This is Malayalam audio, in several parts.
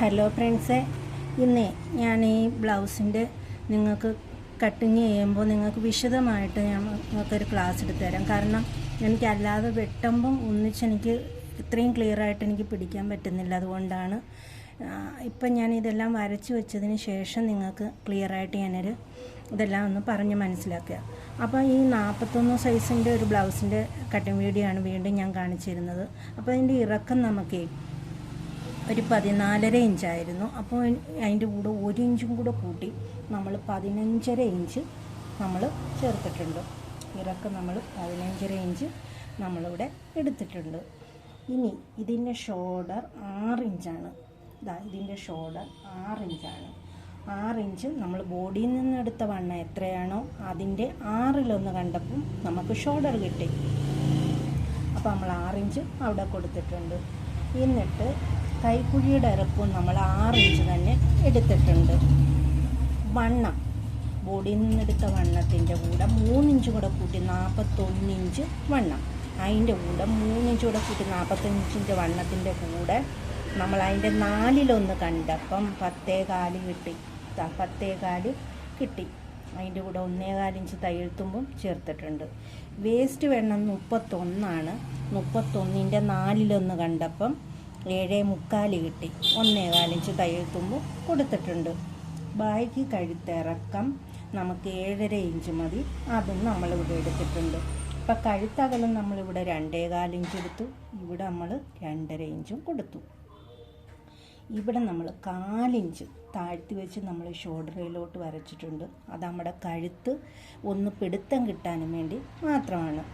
ഹലോ ഫ്രണ്ട്സെ ഇന്ന് ഞാൻ ഈ ബ്ലൗസിന്റെ നിങ്ങൾക്ക് കട്ടിങ് ചെയ്യുമ്പോൾ നിങ്ങൾക്ക് വിശദമായിട്ട് ഞാൻ നിങ്ങൾക്കൊരു ക്ലാസ് എടുത്തു തരാം കാരണം എനിക്കല്ലാതെ വെട്ടുമ്പം ഒന്നിച്ചെനിക്ക് ഇത്രയും ക്ലിയർ ആയിട്ട് എനിക്ക് പിടിക്കാൻ പറ്റുന്നില്ല. അതുകൊണ്ടാണ് ഇപ്പം ഞാൻ ഇതെല്ലാം വരച്ചു വെച്ചതിന് ശേഷം നിങ്ങൾക്ക് ക്ലിയർ ആയിട്ട് ഞാനൊരു ഇതെല്ലാം ഒന്ന് പറഞ്ഞ് മനസ്സിലാക്കുക. അപ്പോൾ ഈ നാൽപ്പത്തൊന്ന് സൈസിന്റെ ഒരു ബ്ലൗസിന്റെ കട്ടിങ് വീഡിയോ ആണ് വീണ്ടും ഞാൻ കാണിച്ചിരുന്നത് അപ്പോൾ അതിന്റെ ഇറക്കം നമുക്കേ ഒരു പതിനാലര ഇഞ്ചായിരുന്നു. അപ്പോൾ അതിന്റെ കൂടെ ഒരു ഇഞ്ചും കൂടെ കൂട്ടി നമ്മൾ പതിനഞ്ചര ഇഞ്ച് നമ്മൾ ചേർത്തിട്ടുണ്ട്. ഇറക്കം നമ്മൾ പതിനഞ്ചര ഇഞ്ച് നമ്മളിവിടെ എടുത്തിട്ടുണ്ട്. ഇനി ഇതിന്റെ ഷോൾഡർ ആറ് ഇഞ്ചാണ്. ഇതാ ഇതിന്റെ ഷോൾഡർ ആറ് ഇഞ്ചാണ്. ആറ് ഇഞ്ച് നമ്മൾ ബോഡിയിൽ നിന്ന് എടുത്ത വണ്ണം എത്രയാണോ അതിന്റെ ആറിലൊന്ന് കണ്ടപ്പം നമുക്ക് ഷോൾഡർ കിട്ടി. അപ്പോൾ നമ്മൾ ആറിഞ്ച് അവിടെ കൊടുത്തിട്ടുണ്ട്. എന്നിട്ട് കൈക്കുഴിയുടെ ഇറക്കവും നമ്മൾ ആറ് ഇഞ്ച് തന്നെ എടുത്തിട്ടുണ്ട്. വണ്ണം. ബോഡിയിൽ നിന്നെടുത്ത വണ്ണത്തിന്റെ കൂടെ മൂന്നിഞ്ച് കൂടെ കൂട്ടി നാൽപ്പത്തൊന്നിഞ്ച് വണ്ണം. അതിന്റെ കൂടെ മൂന്നിഞ്ച് കൂടെ കൂട്ടി നാൽപ്പത്തഞ്ചിന്റെ വണ്ണത്തിന്റെ കൂടെ നമ്മൾ അതിന്റെ നാലിലൊന്ന് കണ്ടപ്പം പത്തേ കാൽ കിട്ടി. ദാ പത്തേ കാൽ കിട്ടി. അതിന്റെ കൂടെ ഒന്നേകാലിഞ്ച് തയ്യെഴുത്തുമ്പം ചേർത്തിട്ടുണ്ട്. വേസ്റ്റ് വെണ്ണം മുപ്പത്തൊന്നാണ്. മുപ്പത്തൊന്നിന്റെ നാലിലൊന്ന് കണ്ടപ്പം ഏഴേ മുക്കാൽ കിട്ടി ഒന്നേകാലിഞ്ച് തുമ്പ് കൊടുത്തിട്ടുണ്ട്. ബാക്കി കഴുത്തിറക്കം നമുക്ക് ഏഴര ഇഞ്ച് മതി. അതും നമ്മളിവിടെ എടുത്തിട്ടുണ്ട്. ഇപ്പം കഴുത്തകലം നമ്മളിവിടെ രണ്ടേകാലിഞ്ച് എടുത്തു. ഇവിടെ നമ്മൾ രണ്ടര ഇഞ്ചും കൊടുത്തു. ഇവിടെ നമ്മൾ കാലിഞ്ച് താഴ്ത്തി വെച്ച് നമ്മൾ ഷോൾഡറിലോട്ട് വരച്ചിട്ടുണ്ട്. അത് നമ്മുടെ കഴുത്ത് ഒന്ന് പിടുത്തം കിട്ടാനും വേണ്ടി മാത്രമാണ്.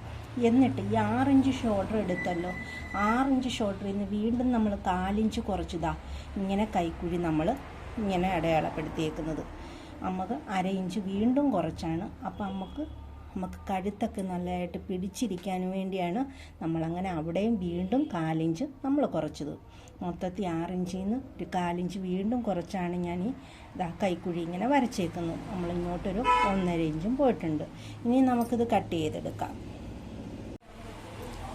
എന്നിട്ട് ഈ ആറിഞ്ച് ഷോൾഡർ എടുത്തല്ലോ. ആറിഞ്ച് ഷോൾഡറിൽ നിന്ന് വീണ്ടും നമ്മൾ കാലിഞ്ച് കുറച്ചതാ. ഇങ്ങനെ കൈക്കുഴി നമ്മൾ ഇങ്ങനെ അടയാളപ്പെടുത്തിയേക്കുന്നത്. നമുക്ക് അര ഇഞ്ച് വീണ്ടും കുറച്ചാണ്. അപ്പം നമുക്ക് നമുക്ക് കഴുത്തൊക്കെ നല്ലതായിട്ട് പിടിച്ചിരിക്കാൻ വേണ്ടിയാണ് നമ്മളങ്ങനെ അവിടെയും വീണ്ടും കാലിഞ്ച് നമ്മൾ കുറച്ചത്. മൊത്തത്തിൽ ആറിഞ്ചിൽ നിന്ന് ഒരു കാലിഞ്ച് വീണ്ടും കുറച്ചാണ് ഞാൻ ഈ ഇതാ കൈക്കുഴി ഇങ്ങനെ വരച്ചേക്കുന്നത്. നമ്മളിങ്ങോട്ടൊരു ഒന്നര ഇഞ്ചും പോയിട്ടുണ്ട്. ഇനി നമുക്കിത് കട്ട് ചെയ്തെടുക്കാം.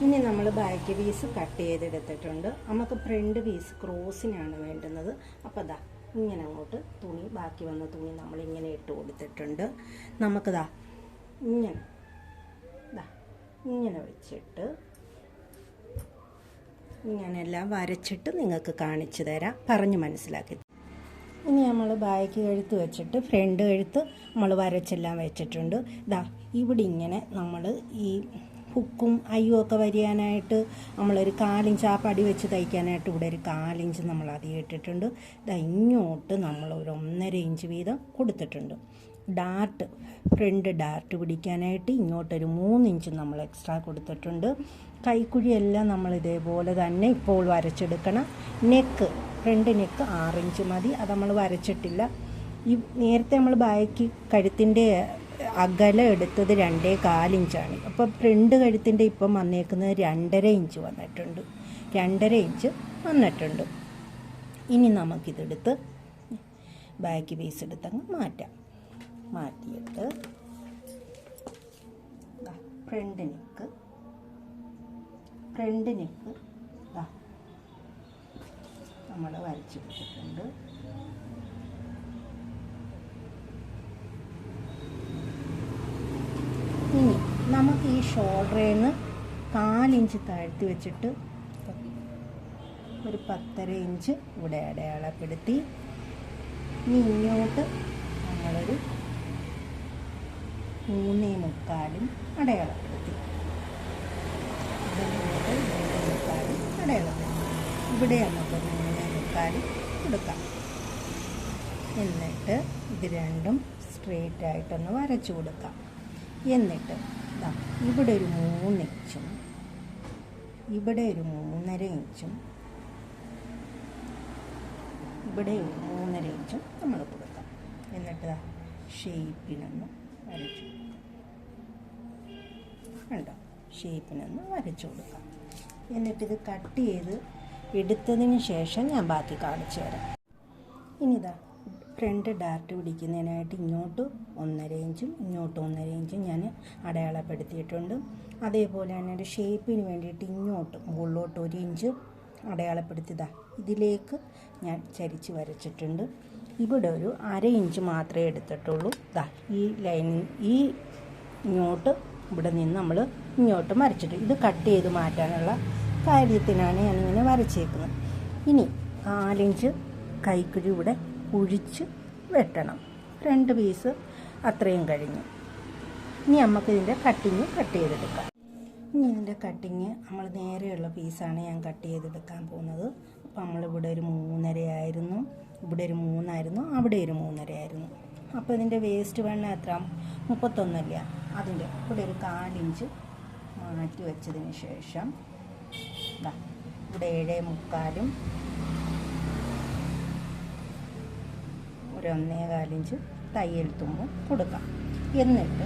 ഇനി നമ്മൾ ബാക്ക് പീസ് കട്ട് ചെയ്തെടുത്തിട്ടുണ്ട്. നമുക്ക് ഫ്രണ്ട് പീസ് ക്രോസിനാണ് വേണ്ടുന്നത്. അപ്പോൾ ദാ ഇങ്ങനെ അങ്ങോട്ട് തുണി ബാക്കി വന്ന തുണി നമ്മൾ ഇങ്ങനെ ഇട്ട് കൊടുത്തിട്ടുണ്ട്. നമുക്കിതാ ഇങ്ങനെ ദാ ഇങ്ങനെ വെച്ചിട്ട് ഇങ്ങനെല്ലാം വരച്ചിട്ട് നിങ്ങൾക്ക് കാണിച്ചു തരാം. പറഞ്ഞ് മനസ്സിലാക്കി. ഇനി നമ്മൾ ബാക്ക് കഴുത്ത് വെച്ചിട്ട് ഫ്രണ്ട് കഴുത്ത് നമ്മൾ വരച്ചെല്ലാം വെച്ചിട്ടുണ്ട്. ഇതാ ഇവിടെ ഇങ്ങനെ നമ്മൾ ഈ ഹുക്കും അയ്യോ ഒക്കെ വരിയാനായിട്ട് നമ്മളൊരു കാലിഞ്ച് ആ പടി വെച്ച് തയ്ക്കാനായിട്ട് ഇവിടെ ഒരു കാലിഞ്ച് നമ്മൾ അധികം ഇട്ടിട്ടുണ്ട്. ഇതാ ഇങ്ങോട്ട് നമ്മൾ ഒരു ഒന്നര ഇഞ്ച് വീതം കൊടുത്തിട്ടുണ്ട്. ഡാർട്ട് ഫ്രണ്ട് ഡാർട്ട് പിടിക്കാനായിട്ട് ഇങ്ങോട്ടൊരു മൂന്ന് ഇഞ്ച് നമ്മൾ എക്സ്ട്രാ കൊടുത്തിട്ടുണ്ട്. കൈക്കുഴിയെല്ലാം നമ്മൾ ഇതേപോലെ തന്നെ ഇപ്പോൾ വരച്ചെടുക്കണം. നെക്ക് ഫ്രണ്ട് നെക്ക് ആറിഞ്ച് മതി. അത് നമ്മൾ വരച്ചിട്ടില്ല. ഈ നേരത്തെ നമ്മൾ ബാക്കി കഴുത്തിന്റെ അകലം എടുത്തത് രണ്ടേ കാലിഞ്ചാണ് അപ്പോൾ ഫ്രണ്ട് കഴുത്തിന്റെ ഇപ്പം വന്നേക്കുന്നത് രണ്ടര ഇഞ്ച് വന്നിട്ടുണ്ട്. രണ്ടര ഇഞ്ച് വന്നിട്ടുണ്ട്. ഇനി നമുക്കിതെടുത്ത് ബാക്ക് പീസ് എടുത്തങ്ങ് മാറ്റാം. മാറ്റിയിട്ട് ഫ്രണ്ട് നെക്ക് ഫ്രണ്ട് നെക്ക് നമ്മൾ വരച്ചെടുത്തിട്ടുണ്ട് ഇനി നമുക്ക് ഈ ഷോൾഡറിൽ നിന്ന് കാലിഞ്ച് താഴ്ത്തി വെച്ചിട്ട് ഒരു പത്തര ഇഞ്ച് ഇവിടെ അടയാളപ്പെടുത്തി. ഇനി ഇങ്ങോട്ട് നമ്മളൊരു മൂന്നേ മുക്കാലും അടയാളപ്പെടുത്തി. മുക്കാലും അടയാളപ്പെടുത്തി. ഇവിടെ നമുക്ക് മൂന്നേ മുക്കാലും കൊടുക്കാം. എന്നിട്ട് ഇത് രണ്ടും സ്ട്രെയിറ്റ് ആയിട്ടൊന്ന് വരച്ചു കൊടുക്കാം. എന്നിട്ട് ഇവിടെ ഒരു മൂന്ന് ഇഞ്ചും ഇവിടെ ഒരു മൂന്നര ഇഞ്ചും ഇവിടെ ഒരു മൂന്നര ഇഞ്ചും നമ്മൾ കൊടുക്കാം. എന്നിട്ട് ഷേപ്പിനൊന്ന് വരച്ചു കണ്ടോ? ഷേപ്പിനൊന്ന് വരച്ചു കൊടുക്കാം. എന്നിട്ടിത് കട്ട് ചെയ്ത് എടുത്തതിന് ശേഷം ഞാൻ ബാക്കി കാണിച്ചു തരാം. ഇനിതാ ഫ്രണ്ട് ഡാർട്ട് പിടിക്കുന്നതിനായിട്ട് ഇങ്ങോട്ട് ഒന്നര ഇഞ്ചും ഇങ്ങോട്ട് ഒന്നര ഇഞ്ചും ഞാൻ അടയാളപ്പെടുത്തിയിട്ടുണ്ട്. അതേപോലെ തന്നെ ഒരു ഷേപ്പിന് വേണ്ടിയിട്ട് ഇങ്ങോട്ട് മുകളിലോട്ട് ഒരു ഇഞ്ച് അടയാളപ്പെടുത്തിയതാ. ഇതിലേക്ക് ഞാൻ ചരിച്ച് വരച്ചിട്ടുണ്ട്. ഇവിടെ ഒരു അര ഇഞ്ച് മാത്രമേ എടുത്തിട്ടുള്ളൂ. ദാ ഈ ലൈൻ ഈ ഇങ്ങോട്ട് ഇവിടെ നിന്ന് നമ്മൾ ഇങ്ങോട്ട് വരച്ചിട്ട് ഇത് കട്ട് ചെയ്ത് മാറ്റാനുള്ള കാര്യത്തിനാണ് ഞാനിങ്ങനെ വരച്ചേക്കുന്നത്. ഇനി നാലിഞ്ച് കൈക്കുഴി ഇവിടെ കുഴിച്ച് വെട്ടണം. രണ്ട് പീസ് അത്രയും കഴിഞ്ഞു. ഇനി നമുക്ക് ഇതിന്റെ കട്ടിങ് കട്ട് ചെയ്തെടുക്കാം. ഇനി ഇതിന്റെ കട്ടിങ് നമ്മൾ നേരെയുള്ള പീസാണ് ഞാൻ കട്ട് ചെയ്തെടുക്കാൻ പോകുന്നത്. അപ്പോൾ നമ്മളിവിടെ ഒരു മൂന്നരയായിരുന്നു. ഇവിടെ ഒരു മൂന്നായിരുന്നു. അവിടെ ഒരു മൂന്നരയായിരുന്നു. അപ്പോൾ ഇതിന്റെ വേസ്റ്റ് വെണ്ണ എത്ര? മുപ്പത്തൊന്നല്ല? അതിന്റെ ഇവിടെ ഒരു കാലിഞ്ച് മാറ്റി വെച്ചതിന് ശേഷം ഇവിടെ ഏഴേ മുക്കാലും ഒരു ഒന്നേ കാലിഞ്ച് തയ്യൽ തുമ്പും കൊടുക്കാം. എന്നിട്ട്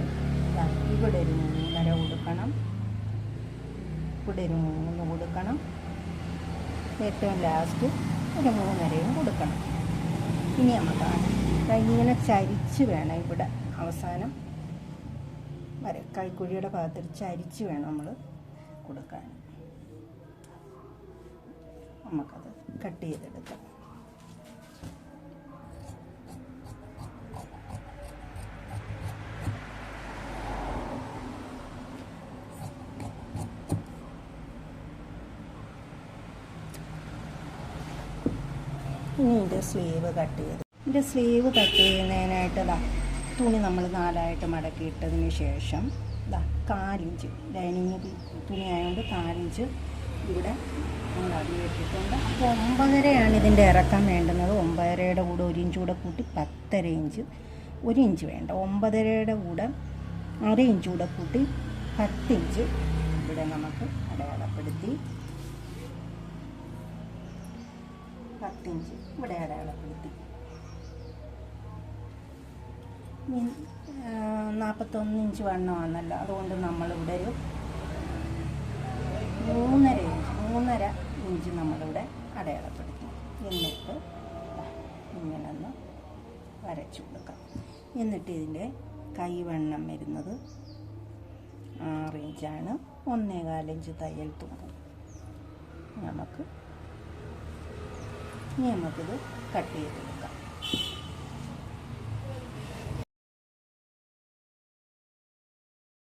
ഇവിടെ ഒരു മൂന്നര കൊടുക്കണം. ഇവിടെ ഒരു മൂന്ന് കൊടുക്കണം. ഏറ്റവും ലാസ്റ്റ് ഒരു മൂന്നരയും കൊടുക്കണം. ഇനി നമുക്കാണ് ഇങ്ങനെ ചരിച്ച് വേണം ഇവിടെ അവസാനം. വര കൈക്കുഴിയുടെ ഭാഗത്തിൽ ചരിച്ച് വേണം നമ്മൾ കൊടുക്കാൻ. നമുക്കത് കട്ട് ചെയ്തെടുക്കാം. ഇനി ഇതിന്റെ സ്ലീവ് കട്ട് ചെയ്ത്. ഇതിന്റെ സ്ലീവ് കട്ട് ചെയ്യുന്നതിനായിട്ട് ഇതാ തുണി നമ്മൾ നാലായിട്ട് മടക്കിയിട്ടതിന് ശേഷം ഇതാ കാലിഞ്ച് ലൈനിങ് തുണി ആയതുകൊണ്ട് കാലിഞ്ച് ഇവിടെ അപ്പോൾ ഒമ്പതരയാണ് ഇതിന്റെ ഇറക്കം വേണ്ടുന്നത്. ഒമ്പതരയുടെ കൂടെ ഒരു ഇഞ്ച് കൂടെ കൂട്ടി പത്തര ഇഞ്ച് ഒരു ഇഞ്ച് വേണ്ട. ഒമ്പതരയുടെ കൂടെ അര ഇഞ്ച് കൂടെ കൂട്ടി പത്തിഞ്ച് ഇവിടെ നമുക്ക് അടയാളപ്പെടുത്തി പത്തിഞ്ച്. ഇവിടെ അടയാളപ്പെടുത്തി നാൽപ്പത്തൊന്ന് ഇഞ്ച് വണ്ണമാണല്ലോ. അതുകൊണ്ട് നമ്മളിവിടെ ഒരു മൂന്നര ഇഞ്ച് മൂന്നര ഇഞ്ച് നമ്മളിവിടെ അടയാളപ്പെടുത്തി. എന്നിട്ട് ഇങ്ങനെ ഒന്ന് വരച്ചു കൊടുക്കാം. എന്നിട്ട് ഇതിന്റെ കൈവണ്ണം വരുന്നത് ആറ് ഇഞ്ചാണ്. ഒന്നേകാലിഞ്ച് തയ്യൽ തുമ്പും നമുക്ക് ഇനി നമുക്കിത് കട്ട് ചെയ്തെടുക്കാം